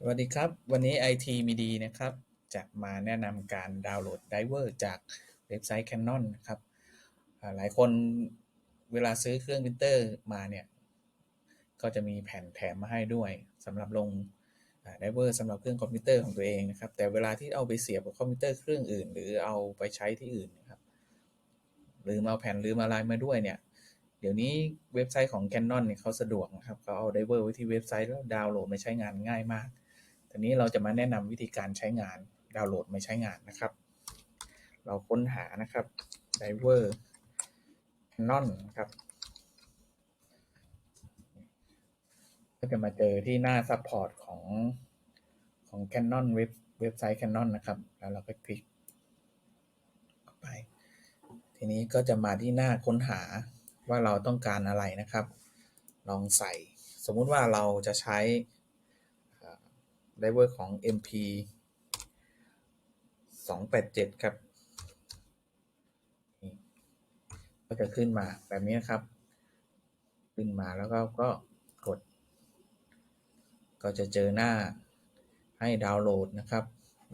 สวัสดีครับ วันนี้ IT มีดีนะครับ จะมาแนะนำการดาวน์โหลดไดเวอร์จากเว็บไซต์ Canon นะครับหลายคนเวลาซื้อเครื่องพิมพ์เตอร์มาเนี่ย ก็จะมีแผ่นแถมมาให้ด้วยสำหรับลงไดเวอร์สำหรับเครื่องคอมพิวเตอร์ของตัวเองนะครับ แต่เวลาที่เอาไปเสียบกับคอมพิวเตอร์เครื่องอื่น หรือเอาไปใช้ที่อื่นนะครับหรือมาเอาแผ่นหรือมาอะไรมาด้วยเนี่ยเดี๋ยวนี้เว็บไซต์ของ Canon เนี่ยเขาสะดวกนะครับเขาเอาไดเวอร์ไว้ที่เว็บไซต์แล้วดาวน์โหลดมาใช้งานง่ายมาก ทีนี้เราจะมาแนะนำวิธีการใช้งานดาวน์โหลดมาใช้งานนะครับ เราค้นหานะครับ driver Canon นะครับ ก็จะมาเจอที่หน้า Support ของของ Canon เว็บเว็บไซต์ Canon นะครับ แล้วเราก็คลิกเข้าไป ทีนี้ก็จะมาที่หน้าค้นหาว่าเราต้องการอะไรนะครับ ลองใส่ สมมุติว่าเราจะใช้ ไดเวอร์ของ MP 287 ครับ ก็จะขึ้นมาแบบนี้ครับ ขึ้นมาแล้วก็ก็กด ก็จะเจอหน้าให้ดาวน์โหลดนะครับ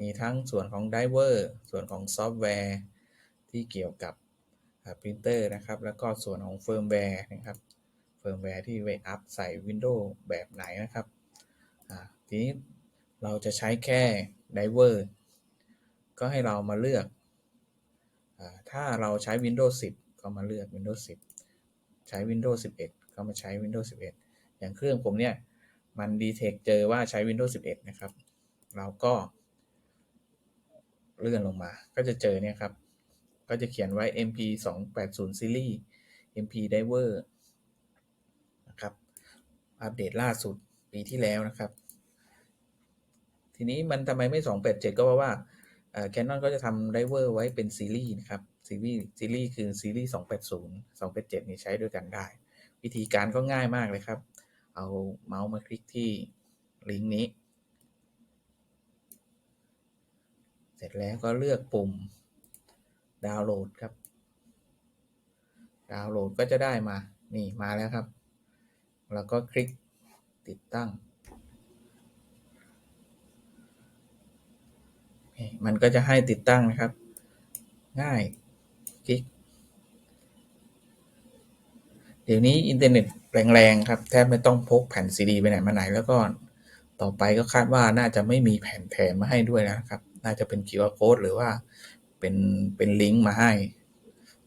มีทั้งส่วนของไดเวอร์ส่วนของซอฟต์แวร์ ที่เกี่ยวกับปรินเตอร์นะครับ แล้วก็ส่วนของเฟิร์มแวร์นะครับ เฟิร์มแวร์ที่ไว้อัพใส่ Windows แบบไหนนะครับทีนี้ เราจะใช้แค่ไดเวอร์ก็ให้เรามาเลือกอถ้าเราใช้ Windows 10 ก็มาเลือก Windows 10 ใช้ Windows 11 ก็มาใช้ Windows 11 อย่างเครื่องผมเนี่ย มัน detect เจอว่าใช้ Windows 11 นะครับ เราก็ เลื่อนลงมา ก็จะเจอเนี่ยครับ ก็จะเขียนไว้ MP 280 Series MP Diver นะครับ อัปเดตล่าสุดปีที่แล้วนะครับ ทีนี้มันทำไมไม่ 287 ก็เพราะว่าแคนนอนก็จะทำไดเวอร์ไว้เป็นซีรีส์นะครับ ซีรีส์ซีรีส์คือซีรีส์280 287 นี่ใช้ด้วยกันได้ วิธีการก็ง่ายมากเลยครับ เอาเมาส์มาคลิกที่ลิงก์นี้ เสร็จแล้วก็เลือกปุ่มดาวน์โหลดครับ ดาวน์โหลดก็จะได้มา นี่มาแล้วครับ แล้วก็คลิกติดตั้ง มันก็จะให้ติดตั้งนะครับ ง่ายคลิกเดี๋ยวนี้อินเทอร์เน็ตแรงๆครับ แทบไม่ต้องพกแผ่นซีดีไปไหนมาไหนแล้วก็ต่อไปก็คาดว่าน่าจะไม่มีแผ่นแถมมาให้ด้วยนะครับ น่าจะเป็น QR code หรือว่าเป็นเป็นลิงก์มาให้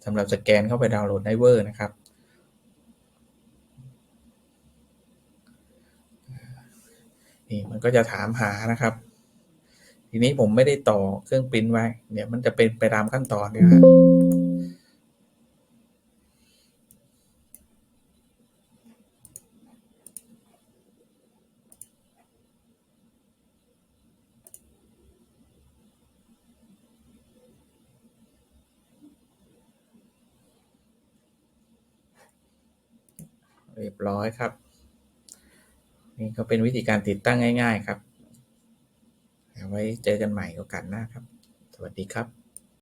สำหรับสแกนเข้าไปดาวน์โหลดไดเวอร์นะครับ นี่มันก็จะถามหานะครับ ทีนี้ผมไม่ได้ต่อเครื่องปริ้นไว้ เดี๋ยวมันจะเป็นไปตามขั้นตอนเนี่ยครับเรียบร้อยครับ นี่ก็เป็นวิธีการติดตั้งง่าย ๆ ครับ ไว้เจอกันใหม่โอกาสหน้าครับ สวัสดีครับ